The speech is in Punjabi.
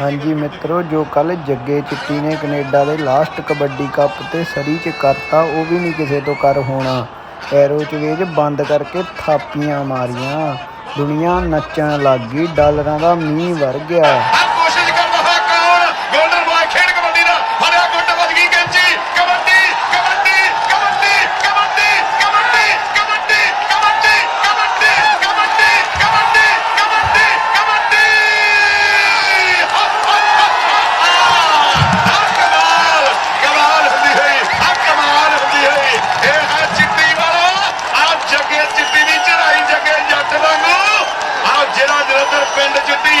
ਹਾਂਜੀ ਮਿੱਤਰੋ, ਜੋ ਕੱਲ ਜੱਗੇ ਚਿੱਟੀ ਨੇ ਕੈਨੇਡਾ ਦੇ ਲਾਸਟ ਕਬੱਡੀ ਕੱਪ ਤੇ ਸਰੀ 'ਚ ਕਰਤਾ, ਉਹ ਵੀ ਨਹੀਂ ਕਿਸੇ ਤੋਂ ਕਰ ਹੋਣਾ। ਐਰੋ 'ਚ ਵੇਜ ਬੰਦ ਕਰਕੇ ਥਾਪੀਆਂ ਮਾਰੀਆਂ। ਦੁਨੀਆ ਨੱਚਣ ਲੱਗ ਗਈ, ਡਾਲਰਾਂ ਦਾ ਮੀਂਹ ਵਰ ਗਿਆ। ਪਿੰਡ ਜੁੱਤੀ